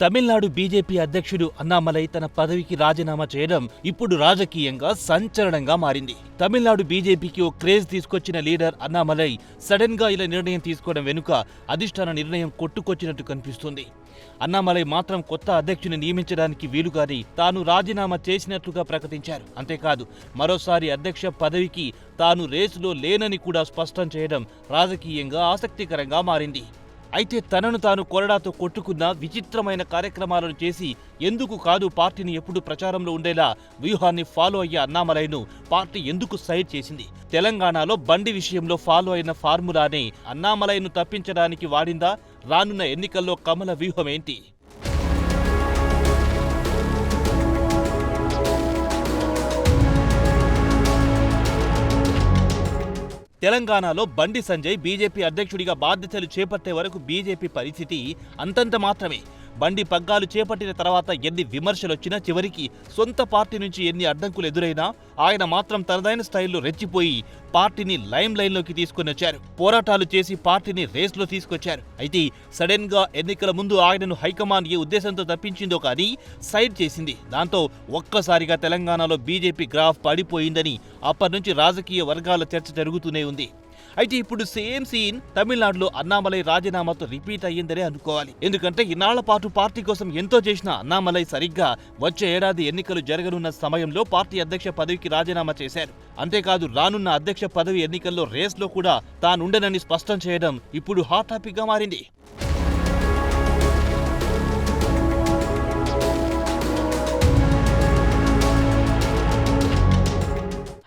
Tamil Nadu BJP అధ్యక్షుడు అన్నామలై తన పదవికి రాజీనామా చేయడం ఇప్పుడు రాజకీయంగా సంచలనంగా మారింది. తమిళనాడు బీజేపీకి ఓ క్రేజ్ తీసుకొచ్చిన లీడర్ అన్నామలై సడన్గా ఇలా నిర్ణయం తీసుకోవడం వెనుక అధిష్టాన నిర్ణయం కొట్టుకొచ్చినట్టు కనిపిస్తుంది. అన్నామలై మాత్రం కొత్త అధ్యక్షుని నియమించడానికి వీలుగాని తాను రాజీనామా చేసినట్లుగా ప్రకటించారు. అంతేకాదు మరోసారి అధ్యక్ష పదవికి తాను రేసులో లేనని కూడా స్పష్టం చేయడం రాజకీయంగా ఆసక్తికరంగా మారింది. అయితే తనను తాను కొరడాతో కొట్టుకున్న విచిత్రమైన కార్యక్రమాలను చేసి ఎందుకు కాదు పార్టీని ఎప్పుడు ప్రచారంలో ఉండేలా వ్యూహాన్ని ఫాలో అయ్యే అన్నామలైను పార్టీ ఎందుకు సైడ్ చేసింది? తెలంగాణలో బండి విషయంలో ఫాలో అయిన ఫార్ములానే అన్నామలైను తప్పించడానికి వాడిందా? రానున్న ఎన్నికల్లో కమల వ్యూహం తెలంగాణలో బండి సంజయ్ బీజేపీ అధ్యక్షుడిగా బాధ్యతలు చేపట్టే వరకు బీజేపీ పరిస్థితి అంతంత మాత్రమే. బండి పగ్గాలు చేపట్టిన తర్వాత ఎన్ని విమర్శలొచ్చినా చివరికి సొంత పార్టీ నుంచి ఎన్ని అడ్డంకులు ఎదురైనా ఆయన మాత్రం తనదైన స్టైల్లో రెచ్చిపోయి పార్టీని లైమ్ లైన్లోకి తీసుకొని వచ్చారు. పోరాటాలు చేసి పార్టీని రేస్లో తీసుకొచ్చారు. అయితే సడన్గా ఎన్నికల ముందు ఆయనను హైకమాండ్ ఏ ఉద్దేశంతో తప్పించిందో కానీ సైడ్ చేసింది. దాంతో ఒక్కసారిగా తెలంగాణలో బీజేపీ గ్రాఫ్ పడిపోయిందని అప్పటి నుంచి రాజకీయ వర్గాల చర్చ జరుగుతూనే ఉంది. అయితే ఇప్పుడు సేమ్ సీన్ తమిళనాడులో అన్నామలై రాజీనామాతో రిపీట్ అయ్యిందనే అనుకోవాలి. ఎందుకంటే ఇన్నాళ్ళ పాటు పార్టీ కోసం ఎంతో చేసిన అన్నామలై సరిగ్గా వచ్చే ఏడాది ఎన్నికలు జరగనున్న సమయంలో పార్టీ అధ్యక్ష పదవికి రాజీనామా చేశారు. అంతేకాదు రానున్న అధ్యక్ష పదవి ఎన్నికల్లో రేస్లో కూడా తానుండనని స్పష్టం చేయడం ఇప్పుడు హాట్ టాపిక్గా మారింది.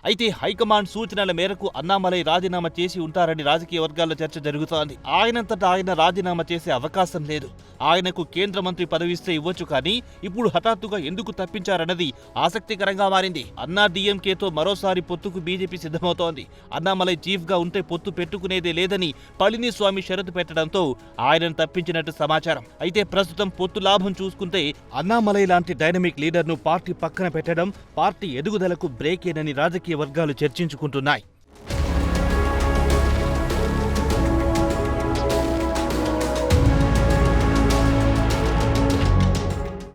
అయితే హైకమాండ్ సూచనల మేరకు అన్నామలై రాజీనామా చేసి ఉంటారని రాజకీయ వర్గాల్లో చర్చ జరుగుతోంది. ఆయనంతటా ఆయన రాజీనామా చేసే అవకాశం లేదు. ఆయనకు కేంద్ర మంత్రి పదవి ఇస్తే ఇవ్వచ్చు కానీ ఇప్పుడు హఠాత్తుగా ఎందుకు తప్పించారన్నది ఆసక్తికరంగా మారింది. అన్నా డిఎంకేతో మరోసారి పొత్తుకు బీజేపీ సిద్ధమవుతోంది. అన్నామలై చీఫ్గా ఉంటే పొత్తు పెట్టుకునేదే లేదని పళనిస్వామి షరతు పెట్టడంతో ఆయనను తప్పించినట్టు సమాచారం. అయితే ప్రస్తుతం పొత్తు లాభం చూసుకుంటే అన్నామలై లాంటి డైనమిక్ లీడర్ను పార్టీ పక్కన పెట్టడం పార్టీ ఎదుగుదలకు బ్రేకేనని రాజకీయ వర్గాలు చర్చించుకుంటున్నాయి.